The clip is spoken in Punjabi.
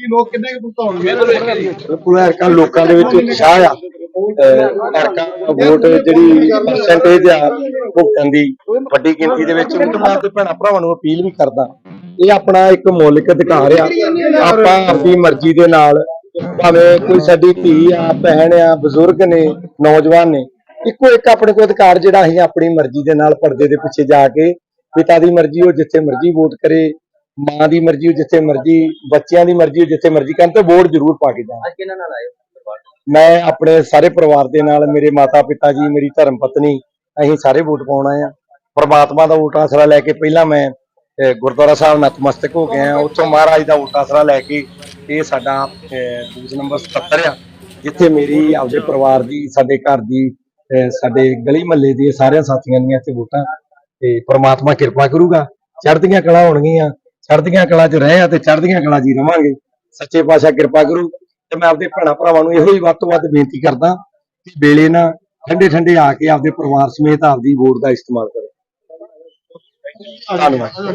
ਬਾਕੀ ਲੋਕ ਕਿੰਨੇ ਕੁ ਭੁਗਤਾਉਣਗੇ ਬਿਲਕੁਲ ਐਰਕਾ ਲੋਕਾਂ ਦੇ ਵਿੱਚ ਉਤਸ਼ਾਹ ਆ। ਐਰਕਾ ਵੋਟ ਜਿਹੜੀ ਪਰਸੈਂਟੇਜ ਆ ਭੁਗਤਣ ਦੀ ਵੱਡੀ ਗਿਣਤੀ ਦੇ ਵਿੱਚ। ਤੋਂ ਬਾਅਦ ਭੈਣਾ ਭਰਾਵਾਂ ਨੂੰ ਅਪੀਲ ਵੀ ਕਰਦਾ। ਇਹ ਆਪਣਾ ਇੱਕ ਮੌਲਿਕ ਅਧਿਕਾਰ ਆ। ਆਪਾਂ ਆਪਣੀ ਮਰਜ਼ੀ ਦੇ ਨਾਲ ਭਾਵੇਂ ਕੋਈ ਸਾਡੀ ਧੀ ਆ ਭੈਣ ਆ ਬਜ਼ੁਰਗ ਨੇ ਨੌਜਵਾਨ ਨੇ ਇੱਕੋ ਇੱਕ ਆਪਣੇ ਕੋਲ ਅਧਿਕਾਰ ਜਿਹੜਾ ਅਸੀਂ ਆਪਣੀ ਮਰਜ਼ੀ ਦੇ ਨਾਲ ਪਰਦੇ ਦੇ ਪਿੱਛੇ ਜਾ ਕੇ ਪਿਤਾ ਦੀ ਮਰਜ਼ੀ ਉਹ ਜਿੱਥੇ ਮਰਜ਼ੀ ਵੋਟ ਕਰੇ ਮਾਂ ਦੀ ਮਰਜ਼ੀ ਉਹ ਜਿੱਥੇ ਮਰਜ਼ੀ ਬੱਚਿਆਂ ਦੀ ਮਰਜ਼ੀ ਉਹ ਜਿੱਥੇ ਮਰਜ਼ੀ ਕਰਨ ਤੇ ਵੋਟ ਜ਼ਰੂਰ ਪਾ ਕੇ ਜਾਣ। ਅੱਜ ਕਿਹਨਾਂ ਨਾਲ ਆਏ ਹੋ? ਮੈਂ ਆਪਣੇ ਸਾਰੇ ਪਰਿਵਾਰ ਦੇ ਨਾਲ ਮੇਰੇ ਮਾਤਾ ਪਿਤਾ ਜੀ ਮੇਰੀ ਧਰਮ ਪਤਨੀ ਅਸੀਂ ਸਾਰੇ ਵੋਟ ਪਾਉਣ ਆਏ ਆ ਪਰਮਾਤਮਾ ਦਾ ਵੋਟ ਆਸਰਾ ਲੈ ਕੇ ਪਹਿਲਾਂ ਮੈਂ ਅਹ, ਗੁਰਦੁਆਰਾ ਸਾਹਿਬ ਨਤਮਸਤਕ ਹੋ ਗਿਆ। ਉੱਥੋਂ ਮਹਾਰਾਜ ਦਾ ਵੋਟ ਆਸਰਾ ਲੈ ਕੇ ਇਹ ਸਾਡਾ ਅਹ, ਬੂਥ ਨੰਬਰ 77 ਆ ਜਿੱਥੇ ਮੇਰੀ ਆਪਦੇ ਪਰਿਵਾਰ ਦੀ ਸਾਡੇ ਘਰ ਦੀ ਅਹ, ਸਾਡੇ ਗਲੀ ਮਹੱਲੇ ਦੀ ਸਾਰਿਆਂ ਸਾਥੀਆਂ ਦੀਆਂ ਇੱਥੇ ਵੋਟਾਂ। ਤੇ ਪ੍ਰਮਾਤਮਾ ਕਿਰਪਾ ਕਰੂਗਾ। ਚੜ੍ਹਦੀਆਂ ਕਲਾ ਹੋਣਗੀਆਂ। ਚੜ੍ਹਦੀਆਂ ਕਲਾ 'ਚ ਰਹੇ ਆ ਤੇ ਚੜ੍ਹਦੀਆਂ ਕਲਾ 'ਚ ਹੀ ਰਵਾਂਗੇ। ਸੱਚੇ ਪਾਤਸ਼ਾਹ ਕਿਰਪਾ ਕਰੂ ਤੇ ਮੈਂ ਆਪਦੇ ਭੈਣਾਂ ਭਰਾਵਾਂ ਨੂੰ ਇਹੋ ਹੀ ਵੱਧ ਤੋਂ ਵੱਧ ਬੇਨਤੀ ਕਰਦਾ ਕਿ ਵੇਲੇ ਨਾ ਠੰਡੇ ਠੰਡੇ ਆ ਕੇ ਆਪਦੇ ਪਰਿਵਾਰ ਸਮੇਤ ਆਪਦੀ ਵੋਟ ਦਾ ਇਸਤੇਮਾਲ ਕਰੋ। ਧੰਨਵਾਦ।